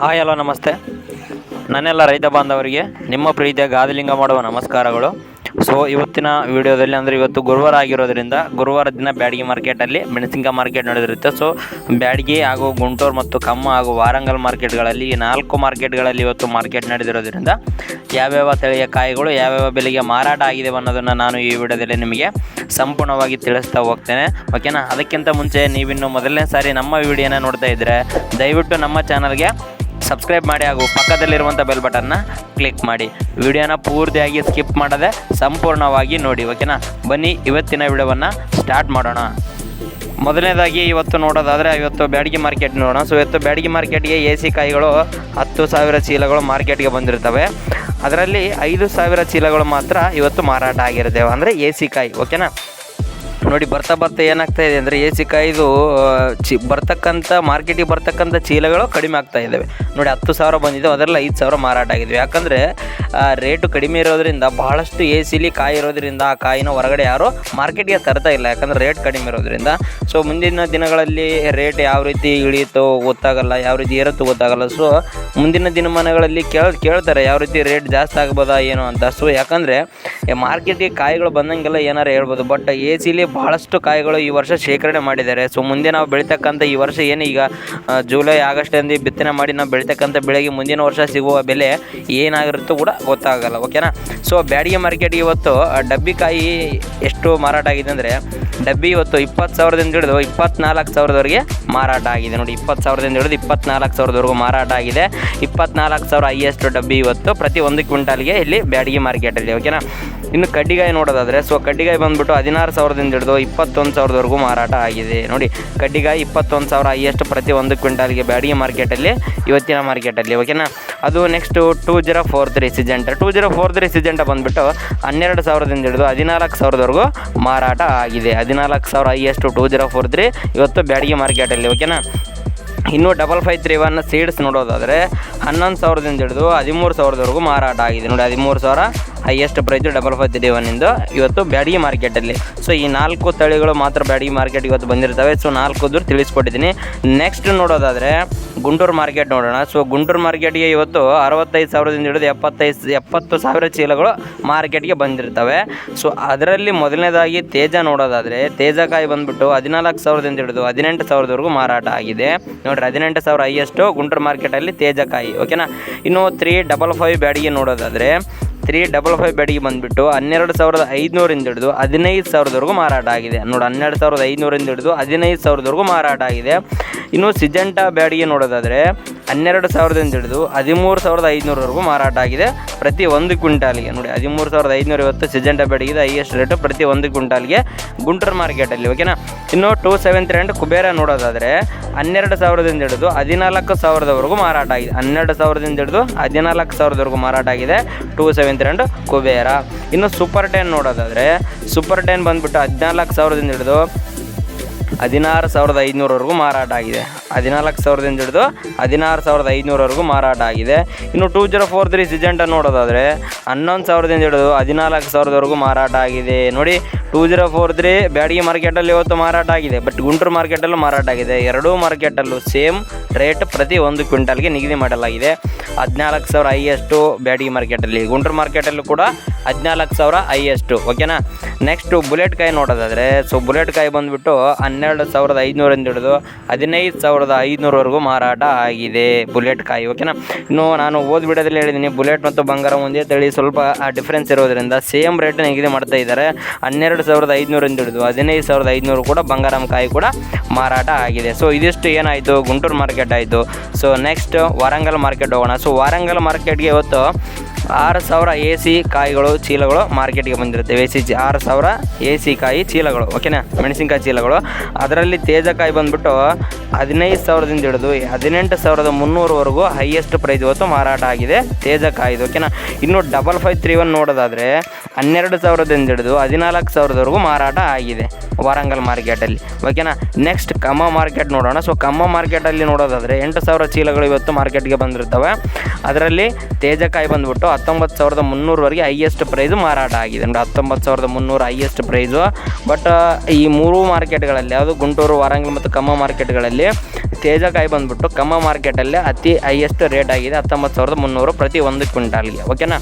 Hi, hello, ನಮಸ್ತೆ. ನನ್ನೆಲ್ಲ ರೈತ ಬಾಂಧವರಿಗೆ, ನಿಮ್ಮ ಪ್ರೀತಿಯ ಗಾದಲಿಂಗ ಮಾಡುವ ನಮಸ್ಕಾರಗಳು. ಸೊ ಇವತ್ತಿನ ವಿಡಿಯೋದಲ್ಲಿ ಅಂದರೆ ಇವತ್ತು ಗುರುವಾರ ಆಗಿರೋದ್ರಿಂದ ಗುರುವಾರ ದಿನ ಬ್ಯಾಡಗಿ ಮಾರ್ಕೆಟಲ್ಲಿ ಮೆಣಸಿನ್ಕಾಯಿ ಮಾರ್ಕೆಟ್ ನಡೆದಿರುತ್ತೆ. ಸೊ ಬ್ಯಾಡಗಿ ಹಾಗೂ ಗುಂಟೂರು ಮತ್ತು ಕಮ್ಮ ಹಾಗೂ ವಾರಂಗಲ್ ಮಾರ್ಕೆಟ್ಗಳಲ್ಲಿ ಈ ನಾಲ್ಕು ಮಾರ್ಕೆಟ್ಗಳಲ್ಲಿ ಇವತ್ತು ಮಾರ್ಕೆಟ್ ನಡೆದಿರೋದ್ರಿಂದ ಯಾವ್ಯಾವ ತಳಿಯ ಕಾಯಿಗಳು, ಯಾವ್ಯಾವ ಬೆಲೆಗೆ ಮಾರಾಟ ಆಗಿದೆ ಅನ್ನೋದನ್ನು ನಾನು ಈ ವಿಡಿಯೋದಲ್ಲಿ ನಿಮಗೆ ಸಂಪೂರ್ಣವಾಗಿ ತಿಳಿಸ್ತಾ ಹೋಗ್ತೇನೆ. ಓಕೆನಾ ಅದಕ್ಕಿಂತ ಮುಂಚೆ ನೀವಿನ್ನು ಮೊದಲನೇ ಸಾರಿ ನಮ್ಮ ವಿಡಿಯೋನ ನೋಡ್ತಾ ಇದ್ದರೆ ದಯವಿಟ್ಟು ನಮ್ಮ ಚಾನಲ್ಗೆ ಸಬ್ಸ್ಕ್ರೈಬ್ ಮಾಡಿ ಹಾಗೂ ಪಕ್ಕದಲ್ಲಿರುವಂಥ ಬೆಲ್ ಬಟನ್ನ ಕ್ಲಿಕ್ ಮಾಡಿ. ವಿಡಿಯೋನ ಪೂರ್ತಿಯಾಗಿ ಸ್ಕಿಪ್ ಮಾಡದೆ ಸಂಪೂರ್ಣವಾಗಿ ನೋಡಿ, ಓಕೆನಾ? ಬನ್ನಿ, ಇವತ್ತಿನ ವಿಡಿಯೋವನ್ನು ಸ್ಟಾರ್ಟ್ ಮಾಡೋಣ. ಮೊದಲನೇದಾಗಿ ಇವತ್ತು ನೋಡೋದಾದರೆ, ಇವತ್ತು ಬ್ಯಾಡಗಿ ಮಾರ್ಕೆಟ್ ನೋಡೋಣ. ಸೊ ಇವತ್ತು ಬ್ಯಾಡಗಿ ಮಾರ್ಕೆಟ್ಗೆ ಎ ಸಿ ಕಾಯಿಗಳು ಹತ್ತು ಸಾವಿರ ಚೀಲಗಳು ಮಾರ್ಕೆಟ್ಗೆ ಬಂದಿರ್ತವೆ. ಅದರಲ್ಲಿ ಐದು ಸಾವಿರ ಚೀಲಗಳು ಮಾತ್ರ ಇವತ್ತು ಮಾರಾಟ ಆಗಿರ್ತವೆ. ಅಂದರೆ ಎ ಸಿ ಕಾಯಿ, ಓಕೆನಾ? ನೋಡಿ, ಬರ್ತಾ ಬರ್ತಾ ಏನಾಗ್ತಾ ಇದೆ ಅಂದರೆ ಎ ಸಿ ಕಾಯ್ದು ಚಿ, ಬರ್ತಕ್ಕಂಥ, ಮಾರ್ಕೆಟಿಗೆ ಬರ್ತಕ್ಕಂಥ ಚೀಲಗಳು ಕಡಿಮೆ ಆಗ್ತಾ ಇದ್ದಾವೆ. ನೋಡಿ, ಹತ್ತು ಸಾವಿರ ಬಂದಿದ್ದು ಅದರಲ್ಲಿ ಐದು ಸಾವಿರ ಮಾರಾಟ ಆಗಿದ್ವಿ. ಯಾಕಂದರೆ ರೇಟು ಕಡಿಮೆ ಇರೋದ್ರಿಂದ, ಬಹಳಷ್ಟು ಎ ಸಿಲಿ ಕಾಯಿ ಇರೋದ್ರಿಂದ, ಆ ಕಾಯಿನ ಹೊರಗಡೆ ಯಾರು ಮಾರ್ಕೆಟ್ಗೆ ತರ್ತಾ ಇಲ್ಲ, ಯಾಕಂದರೆ ರೇಟ್ ಕಡಿಮೆ ಇರೋದ್ರಿಂದ. ಸೊ ಮುಂದಿನ ದಿನಗಳಲ್ಲಿ ರೇಟ್ ಯಾವ ರೀತಿ ಇಳಿಯುತ್ತೋ ಗೊತ್ತಾಗಲ್ಲ, ಯಾವ ರೀತಿ ಏರುತ್ತೋ ಗೊತ್ತಾಗಲ್ಲ. ಸೊ ಮುಂದಿನ ದಿನಮಾನಗಳಲ್ಲಿ ಕೇಳ, ಕೇಳ್ತಾರೆ, ಯಾವ ರೀತಿ ರೇಟ್ ಜಾಸ್ತಿ ಆಗ್ಬೋದಾ, ಏನು ಅಂತ. ಸೊ ಯಾಕಂದರೆ ಮಾರ್ಕೆಟಿಗೆ ಕಾಯಿಗಳು ಬಂದಂಗೆಲ್ಲ ಏನಾರು ಹೇಳ್ಬೋದು, ಬಟ್ ಎ ಸಿಲಿ ಭಾಳಷ್ಟು ಕಾಯಿಗಳು ಈ ವರ್ಷ ಶೇಖರಣೆ ಮಾಡಿದ್ದಾರೆ. ಸೊ, ಮುಂದೆ ನಾವು ಬೆಳೀತಕ್ಕಂಥ ಈ ವರ್ಷ ಏನು ಈಗ ಜುಲೈ ಆಗಸ್ಟ್ ಎಂದು ಬಿತ್ತನೆ ಮಾಡಿ ನಾವು ಬೆಳೀತಕ್ಕಂಥ ಬೆಳೆಗೆ ಮುಂದಿನ ವರ್ಷ ಸಿಗುವ ಬೆಲೆ ಏನಾಗಿರುತ್ತೋ ಕೂಡ ಗೊತ್ತಾಗಲ್ಲ ಓಕೆನಾ ಸೊ, ಬ್ಯಾಡಿಗೆ ಮಾರ್ಕೆಟ್ ಇವತ್ತು ಡಬ್ಬಿ ಕಾಯಿ ಎಷ್ಟು ಮಾರಾಟ ಆಗಿದೆ ಅಂದರೆ, ಡಬ್ಬಿ ಇವತ್ತು ಇಪ್ಪತ್ತು ಸಾವಿರದಿಂದ ಹಿಡಿದು ಇಪ್ಪತ್ನಾಲ್ಕು ಸಾವಿರದವರೆಗೆ ಮಾರಾಟ ಆಗಿದೆ. ನೋಡಿ, ಇಪ್ಪತ್ತು ಸಾವಿರದಿಂದ ಹಿಡಿದು ಇಪ್ಪತ್ನಾಲ್ಕು ಸಾವಿರದವರೆಗೂ ಮಾರಾಟ ಆಗಿದೆ. ಇಪ್ಪತ್ನಾಲ್ಕು ಸಾವಿರ ಹೈಯೆಸ್ಟ್ ಡಬ್ಬಿ ಇವತ್ತು ಪ್ರತಿ ಒಂದು ಕ್ವಿಂಟಾಲ್ಗೆ ಇಲ್ಲಿ ಬ್ಯಾಡಗಿ ಮಾರ್ಕೆಟಲ್ಲಿ ಓಕೆನಾ ಇನ್ನು ಕಡ್ಡಿಗಾಯಿ ನೋಡೋದಾದರೆ ಸೊ ಕಡ್ಡಿಗಾಯಿ ಬಂದ್ಬಿಟ್ಟು ಹದಿನಾರು ಸಾವಿರದಿಂದ ಹಿಡಿದು ಇಪ್ಪತ್ತೊಂದು ಸಾವಿರದವರೆಗೂ ಮಾರಾಟ ಆಗಿದೆ. ನೋಡಿ, ಕಡ್ಡಿಗಾಯಿ ಇಪ್ಪತ್ತೊಂದು ಸಾವಿರ ಹೈಯೆಸ್ಟ್ ಪ್ರತಿ ಒಂದು ಕ್ವಿಂಟಾಲ್ಗೆ ಬ್ಯಾಡಿಗೆ ಮಾರ್ಕೆಟಲ್ಲಿ, ಇವತ್ತಿನ ಮಾರ್ಕೆಟಲ್ಲಿ ಓಕೆನಾ ಅದು next two zero four three Syngenta two zero four three Syngenta ಬಂದ್ಬಿಟ್ಟು ಹನ್ನೆರಡು ಸಾವಿರದಿಂದ ಹಿಡಿದು ಹದಿನಾಲ್ಕು ಸಾವಿರದವರೆಗೂ ಮಾರಾಟ ಆಗಿದೆ. ಹದಿನಾಲ್ಕು ಸಾವಿರ highest two zero four three ಇವತ್ತು ಬ್ಯಾಡಿಗೆ ಮಾರ್ಕೆಟಲ್ಲಿ ಓಕೆನಾ ಇನ್ನು double five three one seeds ನೋಡೋದಾದರೆ, ಹನ್ನೊಂದು ಸಾವಿರದಿಂದ ಹಿಡಿದು ಹದಿಮೂರು ಸಾವಿರದವರೆಗೂ ಮಾರಾಟ ಆಗಿದೆ. ನೋಡಿ, ಹದಿಮೂರು ಸಾವಿರ highest price double five three ಒನ್ನಿಂದು ಇವತ್ತು ಬ್ಯಾಡಗಿ ಮಾರ್ಕೆಟಲ್ಲಿ ಸೊ ಈ ನಾಲ್ಕು ತಳಿಗಳು ಮಾತ್ರ ಬ್ಯಾಡಗಿ ಮಾರ್ಕೆಟ್ ಇವತ್ತು ಬಂದಿರ್ತವೆ. ಸೊ ನಾಲ್ಕು ತಿಳಿಸ್ಕೊಟ್ಟಿದ್ದೀನಿ. ನೆಕ್ಸ್ಟ್ ನೋಡೋದಾದರೆ ಗುಂಟೂರು ಮಾರ್ಕೆಟ್ ನೋಡೋಣ. ಸೊ ಗುಂಟೂರು ಮಾರ್ಕೆಟ್ಗೆ ಇವತ್ತು ಅರವತ್ತೈದು ಸಾವಿರದಿಂದ ಹಿಡಿದು ಎಪ್ಪತ್ತೈದು, ಎಪ್ಪತ್ತು ಸಾವಿರ ಚೀಲಗಳು ಮಾರ್ಕೆಟ್ಗೆ ಬಂದಿರ್ತವೆ. ಸೊ ಅದರಲ್ಲಿ ಮೊದಲನೇದಾಗಿ ತೇಜ ನೋಡೋದಾದರೆ ತೇಜಕಾಯಿ ಬಂದ್ಬಿಟ್ಟು ಹದಿನಾಲ್ಕು ಸಾವಿರದಿಂದ ಹಿಡಿದು ಹದಿನೆಂಟು ಸಾವಿರದವರೆಗೂ ಮಾರಾಟ ಆಗಿದೆ. ನೋಡ್ರಿ, ಹದಿನೆಂಟು ಸಾವಿರ ಹೈಯೆಸ್ಟು ಗುಂಟೂರು ಮಾರ್ಕೆಟಲ್ಲಿ ತೇಜಕಾಯಿ ಓಕೆನಾ ಇನ್ನು ತ್ರೀ ಡಬಲ್ ಫೈವ್ ಬ್ಯಾಡಿಗೆ ನೋಡೋದಾದರೆ ತ್ರೀ ಡಬಲ್ ಫೈವ್ ಬೆಡ್ಗೆ ಬಂದುಬಿಟ್ಟು ಹನ್ನೆರಡು ಸಾವಿರದ ಐದುನೂರಿಂದ ಹಿಡಿದು ಹದಿನೈದು ಸಾವಿರದವರೆಗೂ ಮಾರಾಟ ಆಗಿದೆ. ನೋಡಿ, ಹನ್ನೆರಡು ಸಾವಿರದ ಐದುನೂರಿಂದ ಹಿಡಿದು ಹದಿನೈದು ಸಾವಿರದವರೆಗೂ ಮಾರಾಟ ಆಗಿದೆ. ಇನ್ನು ಸಿಜೆಂಟಾ ಬ್ಯಾಡಿಗೆ ನೋಡೋದಾದರೆ ಹನ್ನೆರಡು ಸಾವಿರದಿಂದ ಹಿಡಿದು ಹದಿಮೂರು ಸಾವಿರದ ಐದುನೂರವರೆಗೂ ಮಾರಾಟ ಆಗಿದೆ ಪ್ರತಿ ಒಂದು ಕ್ವಿಂಟಾಲ್ಗೆ. ನೋಡಿ, ಹದಿಮೂರು ಸಾವಿರದ ಐದುನೂರ ಇವತ್ತು ಸಿಜೆಂಟಾ ಬ್ಯಾಡಿಗೆ ಹೈಯೆಸ್ಟ್ ರೇಟು ಪ್ರತಿ ಒಂದು ಕ್ವಿಂಟಾಲ್ಗೆ ಗುಂಟೂರು ಮಾರ್ಕೆಟಲ್ಲಿ ಓಕೆನಾ ಇನ್ನು ಟೂ ಸೆವೆನ್ ಅಂಡ್ ಕುಬೇರ ನೋಡೋದಾದರೆ ಹನ್ನೆರಡು ಸಾವಿರದಿಂದ ಹಿಡಿದು ಹದಿನಾಲ್ಕು ಸಾವಿರದವರೆಗೂ ಮಾರಾಟ ಆಗಿದೆ. ಹನ್ನೆರಡು ಸಾವಿರದಿಂದ ಹಿಡಿದು ಹದಿನಾಲ್ಕು ಸಾವಿರದವರೆಗೂ ಮಾರಾಟ ಆಗಿದೆ ಟೂ ಸೆವೆನ್ ತ್ರೀ ಕುಬೇರ. ಇನ್ನು ಸೂಪರ್ ಟೆನ್ ನೋಡೋದಾದರೆ, ಸೂಪರ್ ಟೆನ್ ಬಂದುಬಿಟ್ಟು ಹದಿನಾಲ್ಕು ಸಾವಿರದಿಂದ ಹಿಡಿದು ಹದಿನಾರು ಸಾವಿರದ ಐದುನೂರವರೆಗೂ ಮಾರಾಟ ಆಗಿದೆ. ಹದಿನಾಲ್ಕು ಸಾವಿರದಿಂದ ಹಿಡಿದು ಹದಿನಾರು ಸಾವಿರದ ಐದುನೂರವರೆಗೂ ಮಾರಾಟ ಆಗಿದೆ. ಇನ್ನು two zero four three Syngenta ನೋಡೋದಾದರೆ ಹನ್ನೊಂದು ಸಾವಿರದಿಂದ ಹಿಡಿದು ಹದಿನಾಲ್ಕು ಸಾವಿರದವರೆಗೂ ಮಾರಾಟ ಆಗಿದೆ. ನೋಡಿ two zero four three Byadgi ಮಾರ್ಕೆಟಲ್ಲಿ ಇವತ್ತು ಮಾರಾಟ ಆಗಿದೆ. ಬಟ್ ಗುಂಟೂರು ಮಾರ್ಕೆಟಲ್ಲೂ ಮಾರಾಟ ಆಗಿದೆ. ಎರಡೂ ಮಾರ್ಕೆಟಲ್ಲೂ ಸೇಮ್ ರೇಟ್ ಪ್ರತಿ ಒಂದು ಕ್ವಿಂಟಲ್ಗೆ ನಿಗದಿ ಮಾಡಲಾಗಿದೆ. ಹದಿನಾಲ್ಕು ಸಾವಿರ ಹೈಯೆಸ್ಟು ಬ್ಯಾಡಗಿ ಮಾರ್ಕೆಟಲ್ಲಿ ಗುಂಟೂರು ಮಾರ್ಕೆಟಲ್ಲೂ ಕೂಡ ಹದಿನಾಲ್ಕು ಸಾವಿರ ಹೈಯೆಸ್ಟು. ಓಕೆನಾ ನೆಕ್ಸ್ಟು ಬುಲೆಟ್ ಕಾಯಿ ನೋಡೋದಾದರೆ ಸೊ ಬುಲೆಟ್ ಕಾಯಿ ಬಂದುಬಿಟ್ಟು ಹನ್ನೆರಡು ಸಾವಿರದ ಐದುನೂರಿಂದ ಹಿಡಿದು ಹದಿನೈದು ಸಾವಿರದ ಐದುನೂರವರೆಗೂ ಮಾರಾಟ ಆಗಿದೆ ಬುಲೆಟ್ ಕಾಯಿ ಓಕೆನಾ ಇನ್ನು ನಾನು ಓದ್ಬಿಡೋದ್ರಲ್ಲಿ ಹೇಳಿದ್ದೀನಿ ಬುಲೆಟ್ ಮತ್ತು ಬಂಗಾರ ಒಂದೇ ತಳಿ, ಸ್ವಲ್ಪ ಡಿಫ್ರೆನ್ಸ್ ಇರೋದ್ರಿಂದ ಸೇಮ್ ರೇಟ್ ನಿಗದಿ ಮಾಡ್ತಾ ಇದ್ದಾರೆ. ಹನ್ನೆರಡು ಸಾವಿರದ ಐದುನೂರಿಂದ ಹಿಡಿದು ಹದಿನೈದು ಸಾವಿರದ ಐದುನೂರು ಕೂಡ ಬಂಗಾರಂ ಕಾಯಿ ಕೂಡ ಮಾರಾಟ ಆಗಿದೆ. ಸೊ ಇದಿಷ್ಟು ಏನಾಯಿತು? ಗುಂಟೂರು ಮಾರ್ಕೆಟ್ ಆಯಿತು. ಸೊ ನೆಕ್ಸ್ಟ್ ವಾರಂಗಲ್ ಮಾರ್ಕೆಟ್ ಹೋಗೋಣ. ಸೊ ವಾರಂಗಲ್ ಮಾರ್ಕೆಟ್ಗೆ ಇವತ್ತು ಆರು ಸಾವಿರ ಎ ಸಿ ಕಾಯಿಗಳು, ಚೀಲಗಳು ಮಾರ್ಕೆಟ್ಗೆ ಬಂದಿರುತ್ತೆ. ಎ ಸಿ ಆರು ಸಾವಿರ ಎ ಸಿ ಕಾಯಿ ಚೀಲಗಳು, ಓಕೆನಾ? ಮೆಣಸಿನ್ಕಾಯಿ ಚೀಲಗಳು. ಅದರಲ್ಲಿ ತೇಜಕಾಯಿ ಬಂದ್ಬಿಟ್ಟು ಹದಿನೈದು ಸಾವಿರದಿಂದ ಹಿಡಿದು ಹದಿನೆಂಟು ಸಾವಿರದ ಮುನ್ನೂರವರೆಗೂ ಹೈಯೆಸ್ಟ್ ಪ್ರೈಸ್ ಇವತ್ತು ಮಾರಾಟ ಆಗಿದೆ ತೇಜಕಾಯಿದು, ಓಕೆನಾ? ಇನ್ನು ಡಬಲ್ ಫೈವ್ ತ್ರೀ ಒನ್ ನೋಡೋದಾದರೆ ಹನ್ನೆರಡು ಸಾವಿರದಿಂದ ಹಿಡಿದು ಹದಿನಾಲ್ಕು ಸಾವಿರದವರೆಗೂ ಮಾರಾಟ ಆಗಿದೆ. ವಾರಂಗಲ್ ಮಾರ್ಕೆಟಲ್ಲಿ ಓಕೆನಾ ನೆಕ್ಸ್ಟ್ ಕಮ್ಮ ಮಾರ್ಕೆಟ್ ನೋಡೋಣ. ಸೊ ಕಮ್ಮ ಮಾರ್ಕೆಟಲ್ಲಿ ನೋಡೋದಾದರೆ ಎಂಟು ಸಾವಿರ ಚೀಲಗಳು ಇವತ್ತು ಮಾರ್ಕೆಟ್ಗೆ ಬಂದಿರ್ತವೆ ಅದರಲ್ಲಿ ತೇಜಕಾಯಿ ಬಂದ್ಬಿಟ್ಟು ಹತ್ತೊಂಬತ್ತು ಸಾವಿರದ ಮುನ್ನೂರವರೆಗೆ ಹೈಯೆಸ್ಟ್ ಪ್ರೈಸು ಮಾರಾಟ ಆಗಿದೆ. ಅಂದರೆ ಹತ್ತೊಂಬತ್ತು ಸಾವಿರದ ಮುನ್ನೂರು ಹೈಯೆಸ್ಟ್ ಪ್ರೈಸು ಬಟ್ ಈ ಮೂರು ಮಾರ್ಕೆಟ್ಗಳಲ್ಲಿ ಯಾವುದು ಗುಂಟೂರು, ವಾರಂಗಲ್ ಮತ್ತು ಕಮ್ಮ ಮಾರ್ಕೆಟ್ಗಳಲ್ಲಿ ತೇಜಕಾಯಿ ಬಂದ್ಬಿಟ್ಟು ಕಮ್ಮ ಮಾರ್ಕೆಟಲ್ಲೇ ಅತಿ ಹೈಯೆಸ್ಟ್ ರೇಟ್ ಆಗಿದೆ. ಹತ್ತೊಂಬತ್ತು ಸಾವಿರದ ಮುನ್ನೂರು ಪ್ರತಿ ಒಂದು ಕ್ವಿಂಟಾಲ್ಗೆ. ಓಕೆನಾ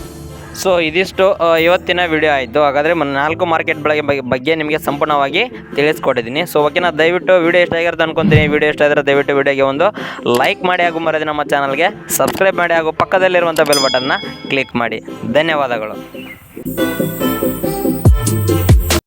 ಸೊ ಇದಿಷ್ಟು ಇವತ್ತಿನ ವಿಡಿಯೋ ಆಯಿತು. ಹಾಗಾದರೆ ನಾಲ್ಕು ಮಾರ್ಕೆಟ್ ಬಗ್ಗೆ ಬಗ್ಗೆ ನಿಮಗೆ ಸಂಪೂರ್ಣವಾಗಿ ತಿಳಿಸ್ಕೊಟ್ಟಿದ್ದೀನಿ. ಸೊ ಓಕೆನಾ ದಯವಿಟ್ಟು ವಿಡಿಯೋ ಇಷ್ಟ ಆಗಿರುತ್ತೆ ಅನ್ಕೊಂತೀನಿ. ವಿಡಿಯೋ ಇಷ್ಟ ಆದರೆ ದಯವಿಟ್ಟು ವಿಡಿಯೋಗೆ ಒಂದು ಲೈಕ್ ಮಾಡಿ ಹಾಗೂ ಮರದಿ ನಮ್ಮ ಚಾನಲ್ಗೆ ಸಬ್ಸ್ಕ್ರೈಬ್ ಮಾಡಿ ಹಾಗೂ ಪಕ್ಕದಲ್ಲಿರುವಂಥ ಬೆಲ್ ಬಟನ್ನ ಕ್ಲಿಕ್ ಮಾಡಿ. ಧನ್ಯವಾದಗಳು.